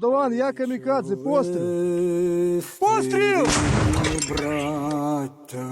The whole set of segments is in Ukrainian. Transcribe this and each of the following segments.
Молдаван, я камікадзе, постріл! Постріл! Браття,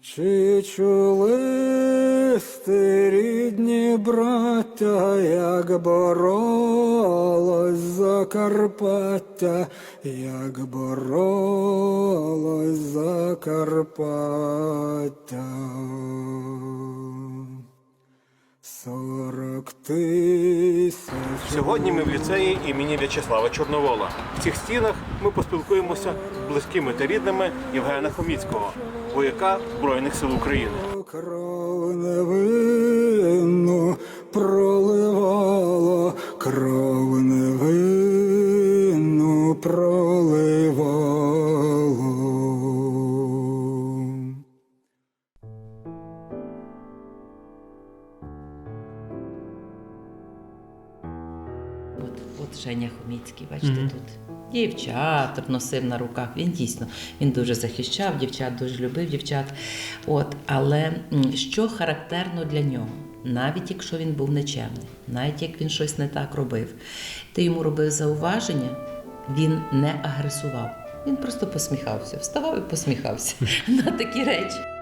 чи чули сте рідні браття, як боролось Закарпаття, як боролось Закарпаття. Сорок тисяч. Сьогодні ми в ліцеї імені В'ячеслава Чорновола. В цих стінах ми поспілкуємося з близькими та рідними Євгена Хоміцького, вояка Збройних сил України. Кров невинну проливала, Женя Хоміцький, бачите, тут. Дівчат носив на руках. Він дійсно він дуже захищав дівчат, дуже любив дівчат. От, але що характерно для нього, навіть якщо він був нечемний, навіть як він щось не так робив, ти йому робив зауваження, він не агресував. Він просто посміхався, вставав і посміхався на такі речі.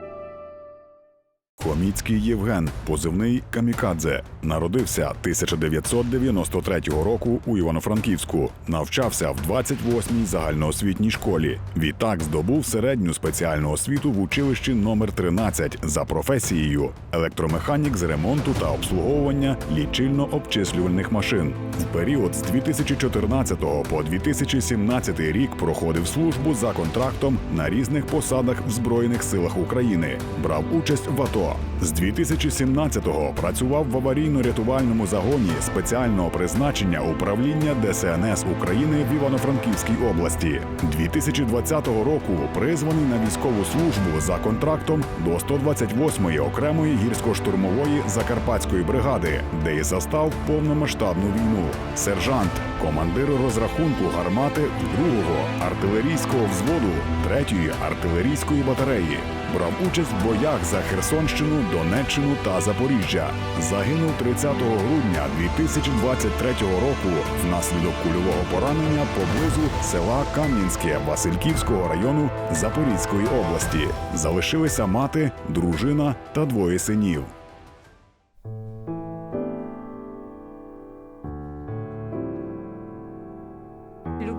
Хоміцький Євген, позивний Камікадзе, народився 1993 року у Івано-Франківську. Навчався в 28-й загальноосвітній школі. Відтак здобув середню спеціальну освіту в училищі номер 13 за професією електромеханік з ремонту та обслуговування лічильно-обчислювальних машин. В період з 2014 по 2017 рік проходив службу за контрактом на різних посадах в Збройних силах України. Брав участь в АТО. З 2017-го працював в аварійно-рятувальному загоні спеціального призначення управління ДСНС України в Івано-Франківській області. 2020 року призваний на військову службу за контрактом до 128-ї окремої гірсько-штурмової закарпатської бригади, де і застав повномасштабну війну. Сержант, командир розрахунку гармати 2-го артилерійського взводу 3-ї артилерійської батареї. Брав участь в боях за Херсонщину, Донеччину та Запоріжжя. Загинув 30 грудня 2023 року внаслідок кульового поранення поблизу села Кам'янське Васильківського району Запорізької області. Залишилися мати, дружина та двоє синів.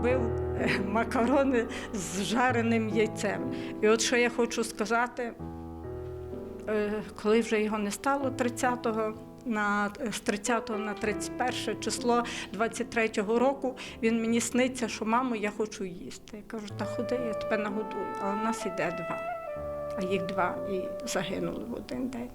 любив макарони з жареним яйцем. І от що я хочу сказати, е, коли вже його не стало 30-го, на, з 30 на 31 число 23-го року він мені сниться, що мамо, я хочу їсти. Я кажу, та ходи, я тебе нагодую. Але в нас іде два. А їх два і загинули в один день.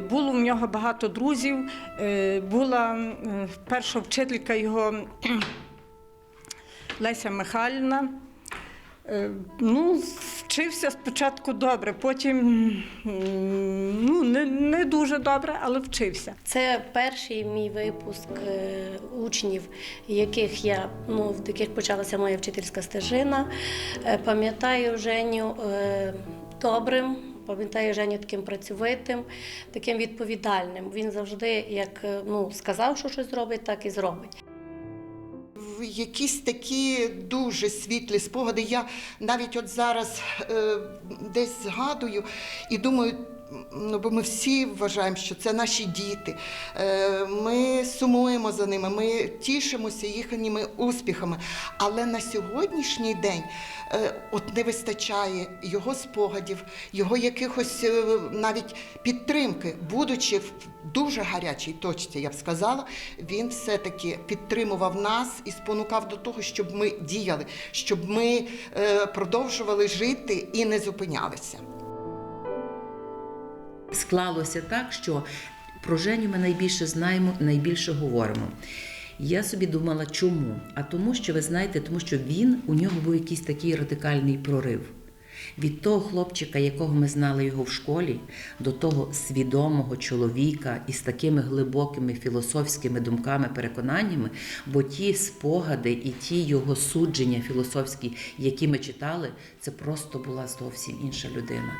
Було в нього багато друзів. Е, Була е, перша вчителька його Леся Михайлівна. Е, Ну, вчився спочатку добре, потім ну, не, не дуже добре, але вчився. Це перший мій випуск учнів, яких я ну в яких почалася моя вчительська стежина. Пам'ятаю Женю добрим. Пам'ятаю Женю таким працьовитим, таким відповідальним. Він завжди, як е, ну, сказав, що щось зробить, так і зробить. Якісь такі дуже світлі спогади. Я навіть от зараз е, десь згадую і думаю. Ну, бо ми всі вважаємо, що це наші діти. Е, Ми сумуємо за ними, ми тішимося їхніми успіхами. Але на сьогоднішній день е, от не вистачає його спогадів, його якихось е, навіть підтримки, будучи в дуже гарячій точці, я б сказала, він все-таки підтримував нас і спонукав до того, щоб ми діяли, щоб ми продовжували жити і не зупинялися. Склалося так, що Про Женю ми найбільше знаємо, найбільше говоримо. Я собі думала, чому? А тому, що ви знаєте, тому що він у нього був якийсь такий радикальний прорив. Від того хлопчика, якого ми знали його в школі, до того свідомого чоловіка із такими глибокими філософськими думками, переконаннями, бо ті спогади і ті його судження філософські, які ми читали, це просто була зовсім інша людина.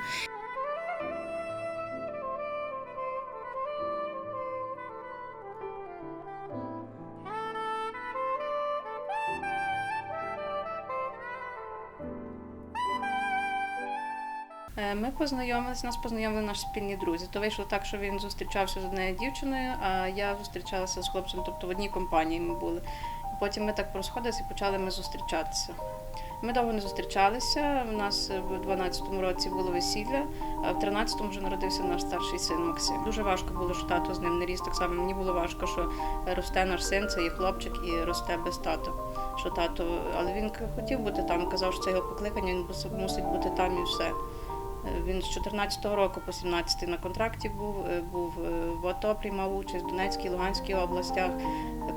Ми познайомилися, нас познайомили наші спільні друзі. То вийшло так, що він зустрічався з однією дівчиною, а я зустрічалася з хлопцем, тобто в одній компанії ми були. Потім ми так розходилися і почали ми зустрічатися. Ми довго не зустрічалися. У нас в 12-му році було весілля, а в 13-му вже народився наш старший син Максим. Дуже важко було, що тато з ним не ріс. Так само мені було важко, що росте наш син, це є хлопчик і росте без тата. Що тато, але він хотів бути там, казав, що це його покликання, він мусить бути там і все. Він з 14-го року по 17-й на контракті був, е, був е, в АТО, приймав участь в Донецькій, Луганській областях.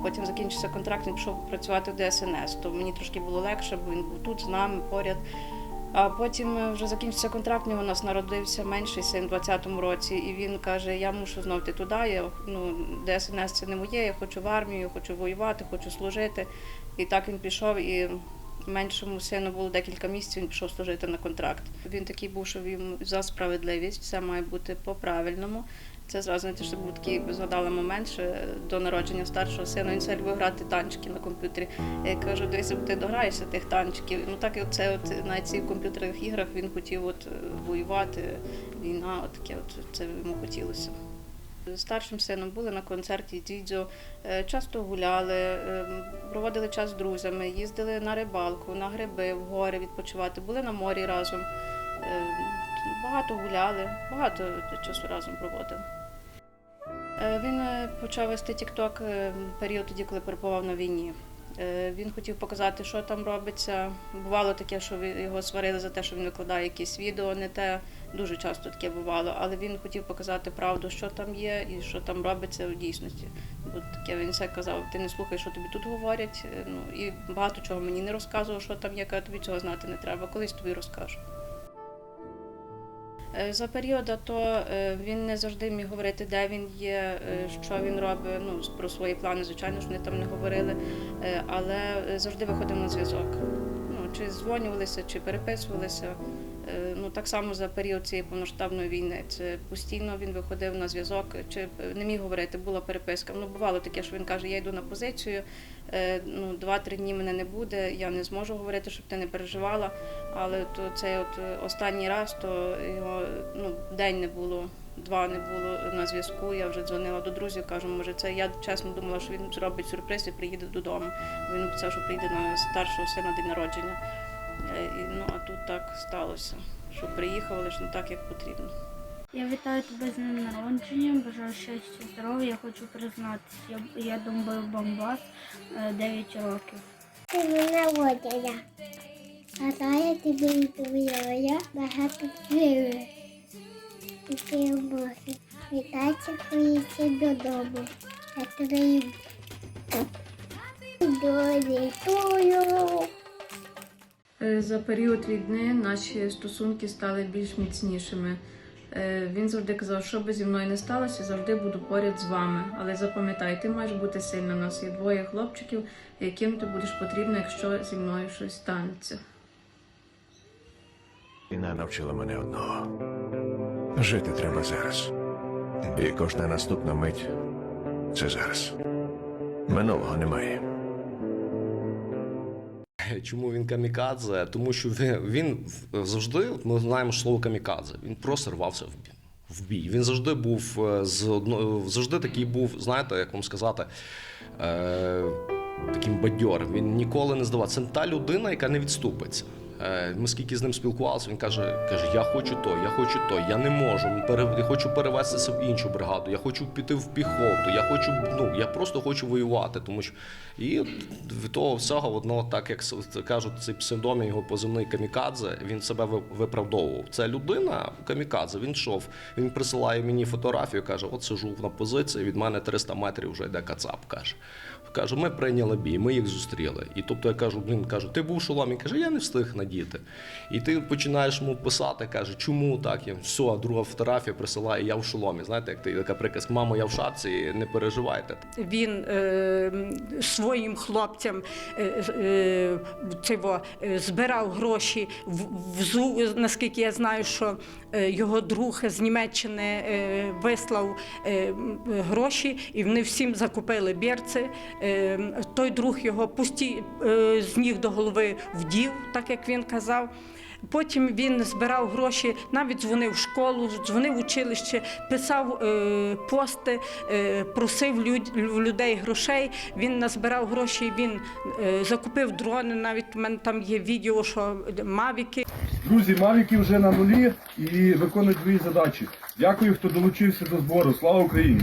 Потім закінчився контракт, він пішов працювати в ДСНС. То мені трошки було легше, бо він був тут з нами поряд. А потім е, вже закінчився контракт, у нас народився менший син в 20-му році, і він каже: Я мушу знов йти туди. Я ну ДСНС це не моє, я хочу в армію, хочу воювати, хочу служити. І так він пішов і. Меншому сину було декілька місяців, він пішов служити на контракт. Він такий був, що він за справедливість, все має бути по-правильному. Це зразу знаєте, що був такий згадала момент, що до народження старшого сина він все любив грати танчики на комп'ютері. Я кажу, дивися, ти дограєшся тих танчиків. Ну так і оце от на цих комп'ютерних іграх він хотів от е, воювати, війна, от таке от це йому хотілося. Старшим сином були на концерті дідзьо, е, часто гуляли, е, проводили час з друзями, їздили на рибалку, на гриби, в гори відпочивати, були на морі разом. Е, Багато гуляли, багато часу разом проводили. Е, Він е, почав вести TikTok е, період тоді, коли перебував на війні. Е, Він хотів показати, що там робиться. Бувало таке, що його сварили за те, що він викладає якісь відео, не те. Дуже часто таке бувало, але він хотів показати правду, що там є і що там робиться в дійсності. Бо таке він все казав: ти не слухай, що тобі тут говорять. Е, Ну і багато чого мені не розказував, що там є, каже, тобі цього знати не треба. Колись тобі розкажу. Е, За періоду АТО е, він не завжди міг говорити, де він є, е, що він робить. Ну, про свої плани, звичайно ж, вони там не говорили, але завжди виходив на зв'язок. Ну, чи дзвонювалися, чи переписувалися. Е, Ну, так само за період цієї повноштабної війни. Це постійно він виходив на зв'язок, чи е, не міг говорити, була переписка. Ну, бувало таке, що він каже, я йду на позицію, е, ну, два-три дні мене не буде, я не зможу говорити, щоб ти не переживала. Але то цей от останній раз, то його ну, день не було, два не було на зв'язку. Я вже дзвонила до друзів, кажу, може, це я чесно думала, що він зробить сюрприз і приїде додому. Він обіцяв, що прийде на старшого сина день народження. Е, ну, а тут так сталося, що приїхав, ж не так, як потрібно. Я вітаю тебе з днем народження, бажаю щастя, здоров'я. Я хочу признатися. Я, я думаю бомбас 9 років. Ти мене водяля. А я тобі твоя багато сили. І ти можеш вітатися поїсти додому. Я твої долітую. Е, За період війни наші стосунки стали більш міцнішими. Е, Він завжди казав, що би зі мною не сталося, завжди буду поряд з вами. Але запам'ятай, ти маєш бути сильна. У нас є двоє хлопчиків, яким ти будеш потрібна, якщо зі мною щось станеться. Війна навчила мене одного. Жити треба зараз. І кожна наступна мить це зараз. Минулого немає. Чому він камікадзе? Тому що він, він завжди, ми знаємо слово камікадзе, він просто рвався в бій. В бій. Він завжди був е, з одно, завжди такий був, знаєте, як вам сказати, е, таким бадьором. Він ніколи не здавався. Це та людина, яка не відступиться. Е, Ми скільки з ним спілкувалися, він каже, каже: Я хочу то, я хочу то, я не можу. Я хочу перевестися в іншу бригаду, я хочу піти в піхоту, я хочу, ну я просто хочу воювати. Тому що і від того всього одно, так як кажуть, цей псевдом, його позивний камікадзе, він себе виправдовував. Це людина камікадзе. Він йшов, він присилає мені фотографію, каже: От сижу на позиції, від мене 300 метрів вже йде кацап. каже. Кажу, ми прийняли бій, ми їх зустріли. І тобто я кажу, блін, кажу, ти був в шоломі? Він каже, я не встиг надіти. І ти починаєш йому писати, каже, чому так? Я, все, друга фотографія присилає, я в шоломі. Знаєте, як ти така приказ, мамо, я в шапці, не переживайте. Він е, своїм хлопцям е, е, цього, е, збирав гроші в, в Зу- наскільки я знаю, що його друг з Німеччини е, вислав е, гроші, і вони всім закупили бірці. Е, той друг його пусті е, з ніг до голови вдів, так як він казав. Потім він збирав гроші, навіть дзвонив в школу, дзвонив в училище, писав е, пости, е, просив люд, людей грошей. Він назбирав гроші, він е, закупив дрони. Навіть у мене там є відео, що мавіки. Друзі, мавіки вже на нулі і виконують свої задачі. Дякую, хто долучився до збору. Слава Україні!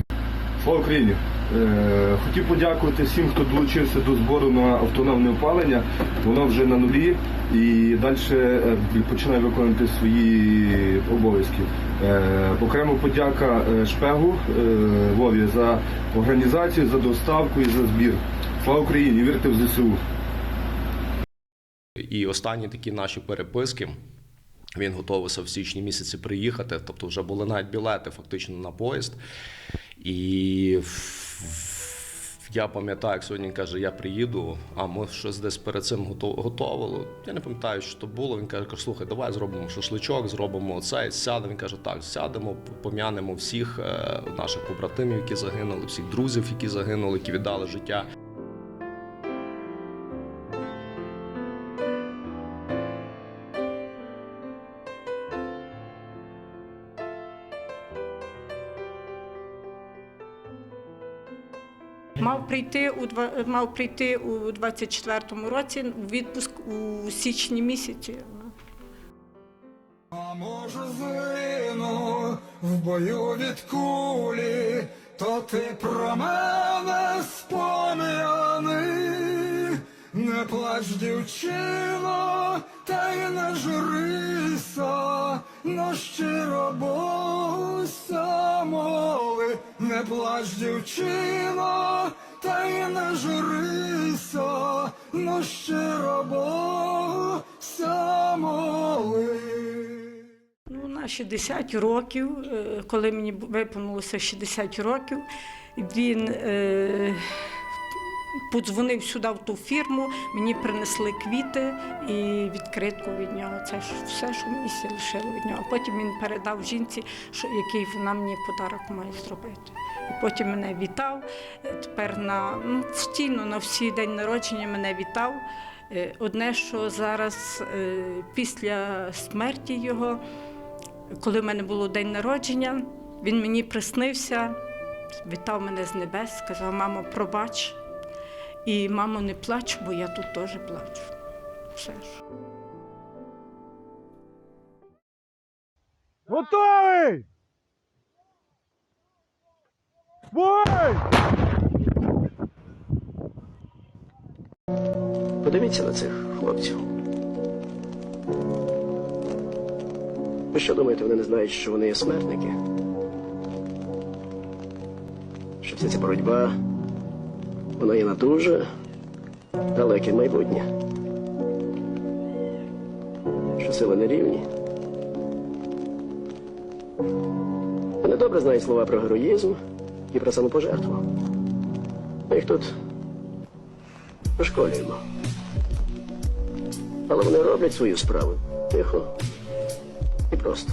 Слава Україні! Е, хотів подякувати всім, хто долучився до збору на автономне опалення. Воно вже на нулі і далі е, починає виконувати свої обов'язки. Е, окремо подяка Шпегу Вові за організацію, за доставку і за збір. Слава Україні! Вірте в ЗСУ! І останні такі наші переписки. Він готувався в січні місяці приїхати, тобто вже були навіть білети фактично на поїзд. І я пам'ятаю, як сьогодні каже, я приїду, а ми щось десь перед цим готували. Я не пам'ятаю, що то було. Він каже, слухай, давай зробимо шашличок, зробимо це, сядемо. Він каже, так, сядемо, пом'янемо всіх е, наших побратимів, які загинули, всіх друзів, які загинули, які віддали життя. Мав прийти у мав прийти у 24-му році у відпуск у січні місяці. А може згину в бою від кулі, то ти про мене спом'яни, не плач, дівчино, та й не журися, но щиро не плач, дівчино, та й не журися, ну щиро Богуся моли. Ну, на 60 років, е, коли мені виповнилося 60 років, він е, подзвонив сюди в ту фірму, мені принесли квіти і відкритку від нього. Це ж все, що мені лишило від нього. Потім він передав жінці, що, який вона мені подарок має зробити. І потім мене вітав. Тепер на ну, постійно на всі день народження мене вітав. Е, Одне, що зараз е, після смерті його коли в мене було день народження, він мені приснився, вітав мене з небес, сказав, мамо, пробач. І мамо, не плач, бо я тут теж плачу. Все ж. Готовий! Бой! Подивіться на цих хлопців. Ви що думаєте, вони не знають, що вони є смертники? Що вся ця боротьба, вона є на дуже далеке майбутнє. Що сили не рівні. Вони добре знають слова про героїзм і про самопожертву. Ми їх тут пошколюємо. Але вони роблять свою справу тихо і просто.